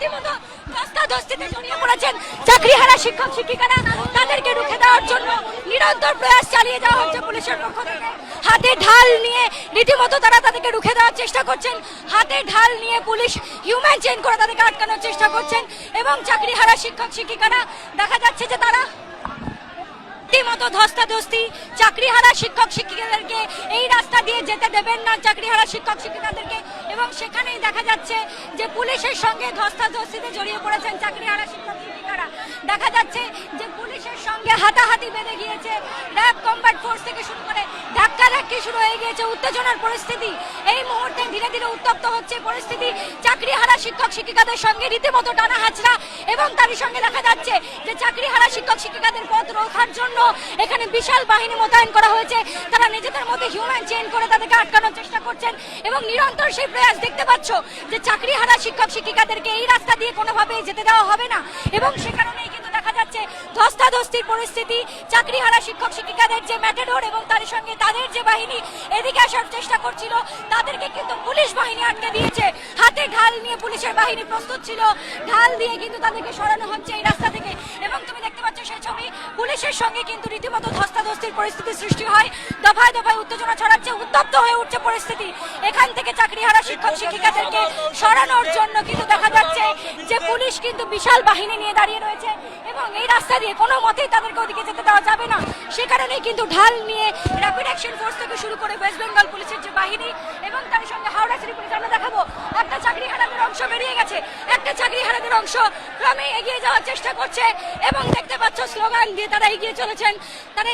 রীতিমতো ধস্তিতে জড়িয়ে পড়েছেন। চাকরিহারা শিক্ষক, শিক্ষিকারা তাদেরকে রুখে দেওয়ার জন্য নিরন্তর প্রয়াস চালিয়ে যাওয়া হচ্ছে পুলিশের পক্ষ থেকে। হাতে ঢাল নিয়ে রীতিমতো তারা তাদেরকে রুখে দেওয়ার চেষ্টা করছেন। হাতে ঢাল নিয়ে পুলিশ হিউম্যান চেন করে তাদেরকে আটকানোর চেষ্টা করছেন। এবং চাকরিহারা শিক্ষক, শিক্ষিকারা দেখা যাচ্ছে যে তারা রীতিমতো ধস্তাধস্তি, চাকরিহারা শিক্ষক শিক্ষিকাদেরকে এই রাস্তা দিয়ে যেতে দেবেন না, চাকরিহারা শিক্ষক শিক্ষিকাদেরকে। এবং সেখানেই দেখা যাচ্ছে যে পুলিশের সঙ্গে ধস্তাধস্তিতে জড়িয়ে পড়েছেন চাকরিহারা শিক্ষক শিক্ষিকারা। দেখা যাচ্ছে যে পুলিশের সঙ্গে হাতাহাতি বেঁধে গিয়েছে র্যাব কম্বাট ফোর্স থেকে শুরু করে ধাক্কা ধাক্কি শুরু হয়ে গিয়েছে, উত্তেজনার পরিস্থিতি। এই মুহূর্তে ধীরে ধীরে উত্তপ্ত হচ্ছে পরিস্থিতি। চাকরিহারা শিক্ষক শিক্ষিকাদের সঙ্গে রীতিমতো টানা হাঁচড়া এবং তারই সঙ্গে দেখা যাচ্ছে যে চাকরিহারা শিক্ষক শিক্ষিকাদের পথ রোখার জন্য এখানে বিশাল বাহিনী মোতায়েন করা হয়েছে। তারা নিজেদের মধ্যে হিউম্যান চেইন করে তাদেরকে আটকানোর চেষ্টা করছেন এবং নিরন্তর সেই প্রয়াস দেখতে পাচ্ছ যে চাকরিহারা শিক্ষক শিক্ষিকাদেরকে এই রাস্তা দিয়ে কোনোভাবেই যেতে দেওয়া হবে না। এবং সে কারণেই কিন্তু দেখা যাচ্ছে ধস্তাধস্তির পরিস্থিতি। চাকরিহারা শিক্ষক শিক্ষিকাদের যে ম্যাটেডোর এবং তার সঙ্গে তাদের যে বাহিনী এদিকে আসার চেষ্টা করছিল, তাদেরকে কিন্তু পুলিশ বাহিনী আটকে দিয়েছে। নিয়ে পুলিশের বাহিনী প্রস্তুত ছিল। ঢাল দিয়ে কিন্তু তাদেরকে সরানো হচ্ছে এই রাস্তা থেকে। এবং তুমি দেখতে পাচ্ছ সেই ছবি, পুলিশের সঙ্গে কিন্তু রীতিমতো ধস্তাধস্তির পরিস্থিতি সৃষ্টি হয়। দফায় দফায় উত্তেজনা ছড়াচ্ছে, উত্তপ্ত হয়ে উঠছে পরিস্থিতি। এখান থেকে চাকরিহারা শিক্ষক, শিক্ষিকাদেরকে সরানোর জন্য কিন্তু দেখা যাচ্ছে যে পুলিশ কিন্তু বিশাল বাহিনী নিয়ে দাঁড়িয়ে রয়েছে। এবং এই রাস্তা দিয়ে কোনো মতেই তাদেরকে ওদিকে যেতে দেওয়া যাবে না। সে কারণেই কিন্তু ঢাল নিয়ে র্যাপিড অ্যাকশন ফোর্স থেকে শুরু করে ওয়েস্ট বেঙ্গল পুলিশের যে বাহিনী এবং তার সঙ্গে হাওড়া সিটি পুলিশ আমরা দেখাবো একটা চাকরি হারাদের অংশ বেরিয়ে গেছে। একটা চাকরি হারাদের অংশ ক্রমে এগিয়ে যাওয়ার চেষ্টা করছে এবং দেখতে পাচ্ছ, স্লোগান দিয়ে তারা এগিয়ে চলেছেন। তারা